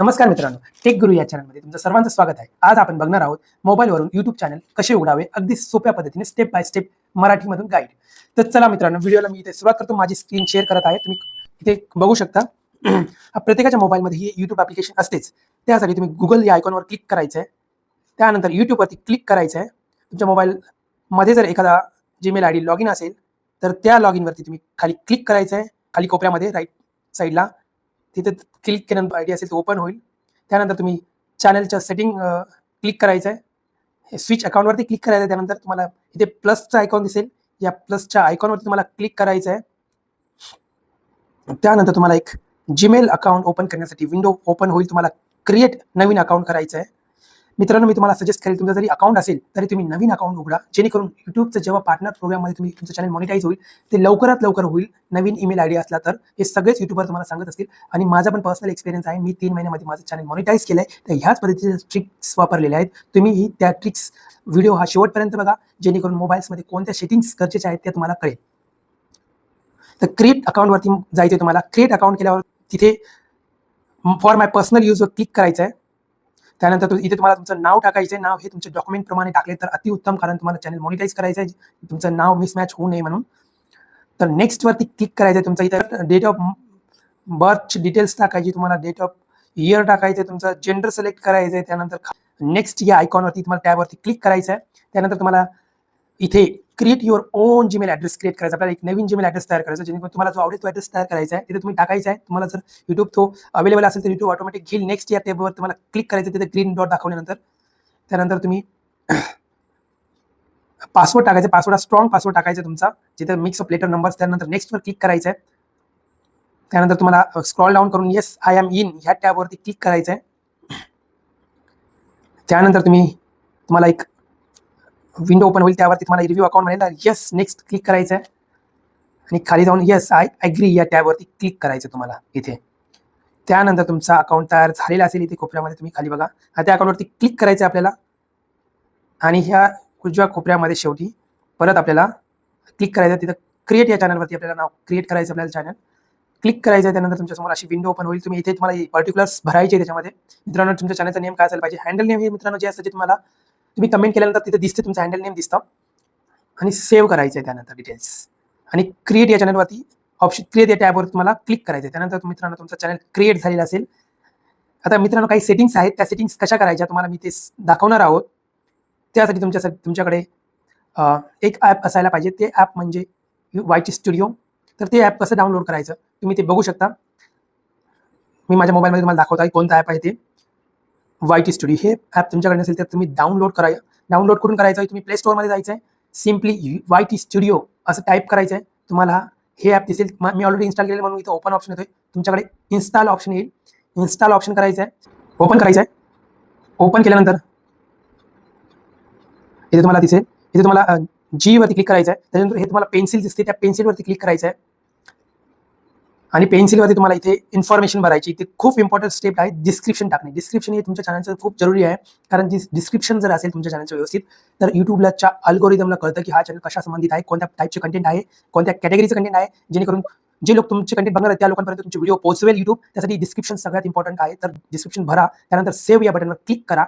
नमस्कार मित्रांनो टेक गुरु या चॅनलमध्ये तुमचं सर्वांचं स्वागत आहे. आज आपण बघणार आहोत मोबाईलवरून युट्यूब चॅनल कसे उघडावे अगदी सोप्या पद्धतीने स्टेप बाय स्टेप मराठीमधून गाईड तर चला मित्रांनो व्हिडिओला मी इथे सुरुवात करतो. माझी स्क्रीन शेअर करत आहे. तुम्ही इथे बघू शकता. प्रत्येकाच्या मोबाईलमध्ये ही युट्यूब ॲप्लिकेशन असतेच. त्यासाठी तुम्ही गुगल या आयकॉनवर क्लिक करायचं आहे त्यानंतर यूट्यूबवरती क्लिक करायचं आहे तुमच्या मोबाईलमध्ये जर एखादा Gmail I D log in असेल तर त्या लॉग इनवरती तुम्ही खाली क्लिक करायचं आहे खाली कोपऱ्यामध्ये राईट साईडला तिथे क्लिक केल्यानंतर आय डी असेल ते ओपन होईल. त्यानंतर तुम्ही चॅनलच्या सेटिंग क्लिक करायचं आहे स्विच अकाउंटवरती क्लिक करायचं आहे त्यानंतर तुम्हाला इथे प्लसचा आयकॉन दिसेल. या प्लसच्या आयकॉनवरती तुम्हाला क्लिक करायचं आहे त्यानंतर तुम्हाला एक जीमेल अकाउंट ओपन करण्यासाठी विंडो ओपन होईल. तुम्हाला क्रिएट नवीन अकाउंट करायचं आहे मित्रांनो मी तुम्हाला सजेस्ट करेल तुमचं जरी अकाउंट असेल तरी तुम्ही नवीन अकाउंट उघडा जेणेकरून युट्यूबचं जेव्हा पार्टनर प्रोग्राममध्ये तुम्ही तुमचं चॅनल मॉनिटाईज होईल ते लवकरात लवकर होईल. नवीन ईमेल आयडी असला तर हे सगळेच युट्यूबर तुम्हाला सांगत असतील. आणि माझा पण पर्सनल एक्सपिरियन्स आहे मी तीन महिन्यामध्ये माझं चॅनल मॉनिटाईज केलं आहे तर ह्याच पद्धतीचे ट्रिक्स वापरलेले आहेत. तुम्हीही त्या ट्रिक्स व्हिडिओ हा शेवटपर्यंत बघा जेणेकरून मोबाईल्समध्ये कोणत्या सेटिंग्स गरजेच्या आहेत त्या तुम्हाला कळेल. तर क्रिएट अकाउंटवरती जायचं तुम्हाला. क्रिएट अकाउंट केल्यावर तिथे फॉर माय पर्सनल यूजवर क्लिक करायचं आहे त्यानंतर इथे तुम्हाला तुमचं नाव टाकायचं आहे. नाव हे तुमच्या डॉक्युमेंट प्रमाणे टाकले तर अतिउत्तम कारण तुम्हाला चॅनल मॉनिटाईज करायचं आहे. तुमचं नाव मिसमॅच होऊ नये म्हणून. तर नेक्स्टवरती क्लिक करायचं आहे तुमचं इथं. डेट ऑफ बर्थ डिटेल्स टाकायची तुम्हाला. डेट ऑफ इयर टाकायचं आहे तुमचं. जेंडर सिलेक्ट करायचं आहे. त्यानंतर नेक्स्ट या आयकॉनवरती तुम्हाला टॅबवरती क्लिक करायचं आहे. त्यानंतर तुम्हाला इथे create your own Gmail address create करायचा. आपल्याला एक नवीन जीमेल ॲड्रेस तयार करायचा जेणेकरून तुम्हाला जो आवडेल तो ॲड्रेस तयार करायचा आहे तिथे तुम्ही टाकायचा आहे. तुम्हाला जर युट्यूब तो अवेलेबल असेल तर युट्यूब ऑटोमॅटिक घेईल. नेक्स्ट या टेबवर तुम्हाला क्लिक करायचं तिथे ग्रीन डॉट दाखवल्यानंतर. त्यानंतर तुम्ही पासवर्ड टाकायचा पासवर्ड हा स्ट्रॉंग पासवर्ड टाकायचा तुमचा जिथे मिक्स ऑफ लेटर नंबर्स त्यानंतर नेक्स्टवर क्लिक करायचं आहे. त्यानंतर तुम्हाला स्क्रॉल डाऊन करून येस आय एम इन ह्या टॅबवरती क्लिक करायचं आहे. त्यानंतर तुम्ही तुम्हाला एक विंडो ओपन होईल त्यावरती तुम्हाला रिव्ह्यू अकाउंट म्हणेल येस नेक्स्ट क्लिक करायचं आहे आणि खाली जाऊन येस आय ॲग्री या टॅबवरती क्लिक करायचं तुम्हाला इथे. त्यानंतर तुमचा अकाउंट तयार झालेला असेल इथे कोपऱ्यामध्ये तुम्ही खाली बघा. हा त्या अकाउंटवरती क्लिक करायचं आहे आपल्याला. आणि ह्या उजव्या कोपऱ्यामध्ये शेवटी परत आपल्याला क्लिक करायचं तिथं क्रिएट या चॅनलवरती आपल्याला नाव क्रिएट करायचं आपल्याला चॅनल क्लिक करायचं आहे त्यानंतर तुमच्यासमोर अशी विंडो ओपन होईल. तुम्ही इथे तुम्हाला पर्टिक्युलर्स भरायचे त्याच्यामध्ये. मित्रांनो तुमच्या चॅनलचा नेम काय असायला पाहिजे? हँडल नेम हे मित्रांनो जे असतं ते तुम्हाला तुम्ही कमेंट केल्यानंतर तिथे दिसते तुमचं हँडल नेम दिसतं. आणि सेव्ह करायचं आहे त्यानंतर डिटेल्स आणि क्रिएट या चॅनलवरती ऑप्शन क्रिएट या टॅबवर तुम्हाला क्लिक करायचं आहे त्यानंतर मित्रांनो तुमचं चॅनल क्रिएट झालेलं असेल. आता मित्रांनो काही सेटिंग्स आहेत. त्या सेटिंग्स कशा करायच्या तुम्हाला मी ते दाखवणार आहोत. त्यासाठी तुमच्यासाठी तुमच्याकडे एक ॲप असायला पाहिजे. ते ॲप म्हणजे वायची स्टुडिओ तर ते ॲप कसं डाउनलोड करायचं तुम्ही ते बघू शकता. मी माझ्या मोबाईलमध्ये तुम्हाला दाखवत आहे कोणतं ॲप आहे ते. वाय टी स्टुडिओ हे ॲप तुमच्याकडे नसेल तर तुम्ही डाउनलोड करा. डाउनलोड करून करायचं आहे? तुम्ही प्ले स्टोअरमध्ये जायचं आहे सिम्पली वाय टी स्टुडिओ असं टाईप करायचं आहे तुम्हाला हे ॲप दिसेल. मी ऑलरेडी इन्स्टॉल केलेलं म्हणून इथं ओपन ऑप्शन येतोय. तुमच्याकडे इन्स्टॉल ऑप्शन येईल. इन्स्टॉल ऑप्शन करायचं आहे ओपन करायचं आहे ओपन केल्यानंतर इथे तुम्हाला दिसेल. इथे तुम्हाला जी वरती क्लिक करायचं आहे त्याच्यानंतर हे तुम्हाला पेन्सिल दिसते. त्या पेन्सिलवरती क्लिक करायचं आहे आणि पेन्सिलवरती तुम्हाला इथे इन्फॉर्मेशन भरायची. इथे खूप इम्पॉर्टंट स्टेप आहे डिस्क्रिप्शन टाकणे. डिस्क्रिप्शन हे तुमच्या चॅनलचं खूप जरुरी आहे. कारण डिस्क्रिप्शन जर असेल तुमच्या चॅनलचं व्यवस्थित तर युट्यूबलाच्या अल्गोरिदमला कळतं की हा चॅनल कशा संबंधित आहे कोणत्या टाईपचे कंटेंट आहे कोणत्या कॅटेगरीचं कंटेंट आहे जेणेकरून जे लोक तुमचे कंटेंट बघणार आहेत त्या लोकांपर्यंत तुमचे व्हिडिओ पोहोचवेल युट्यूब त्यासाठी डिस्क्रिप्शन सगळ्यात इम्पॉर्टंट आहे. तर डिस्क्रिप्शन भरा. त्यानंतर सेव्ह या बटनवर क्लिक करा.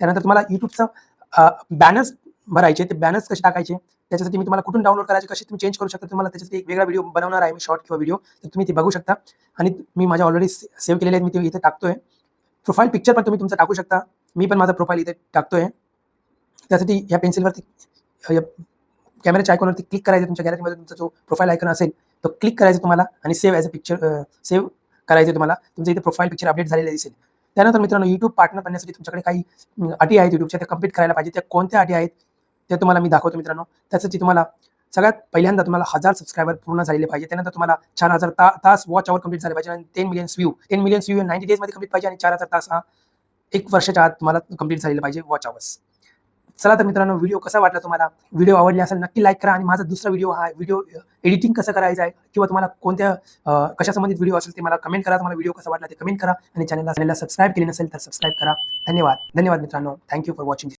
त्यानंतर तुम्हाला युट्यूबचं बॅनर्स भरायचे ते बॅनर्स कसे टाकायचे? त्याच्यासाठी मी तुम्हाला कुठून डाउनलोड करायचे कसे तुम्ही चेंज करू शकता तुम्हाला त्याच्यासाठी एक वेगळा व्हिडिओ बनवणार आहे मी शॉर्ट किंवा व्हिडिओ तर तुम्ही ते बघू शकता. आणि मी माझ्या ऑलरेडी सेव्ह केलेले आहेत मी ते इथे टाकतोय. प्रोफाईल पिक्चर पण तुम्ही तुमचं टाकू शकता. मी पण माझा प्रोफाईल इथे टाकतोय. त्यासाठी या पेन्सिलवरती कॅमेऱ्याच्या आयकॉनवरती क्लिक करायचं तुमच्या गॅलरीमध्ये तुमचा जो प्रोफाईल आयकॉन असेल तो क्लिक करायचा तुम्हाला आणि save as a picture save करायचं तुम्हाला. तुमचं इथे प्रोफाईल पिक्चर अपडेट झालेलं दिसेल. त्यानंतर मित्रांनो युट्यूब पार्टनर बनण्यासाठी तुमच्याकडे काही अटी आहेत युट्यूबच्या त्या कंप्लीट करायला पाहिजे. त्या कोणत्या अटी आहेत ते तुम्हाला मी दाखवतो मित्रांनो. त्यासाठी तुम्हाला सगळ्यात पहिल्यांदा तुम्हाला हजार सबस्क्रायबर पूर्ण झालेले पाहिजे. त्यानंतर तुम्हाला चार हजार ता तास वॉच आवर कंप्लीट झाले पाहिजे आणि ten millions view ten millions view ninety डेजमध्ये complete पाहिजे आणि चार हजार तास हा एक वर्षाच्या आत तुम्हाला कंप्लीट झालेलं पाहिजे वॉच आवर्स चला तर मित्रांनो व्हिडिओ कसा वाटला तुम्हाला? व्हिडिओ आवडला असेल नक्की लाईक करा आणि माझा दुसरा व्हिडिओ हा व्हिडिओ एडिटिंग कसं करायचं आहे किंवा तुम्हाला कोणत्या कशा संबंधित व्हिडिओ असेल ते मला कमेंट करा. तुम्हाला व्हिडिओ कसा वाटला ते कमेंट करा आणि चॅनलला चॅनलला सबस्क्राईब केले नसेल तर सबस्क्राईब करा. धन्यवाद. धन्यवाद मित्रांनो. Thank you for watching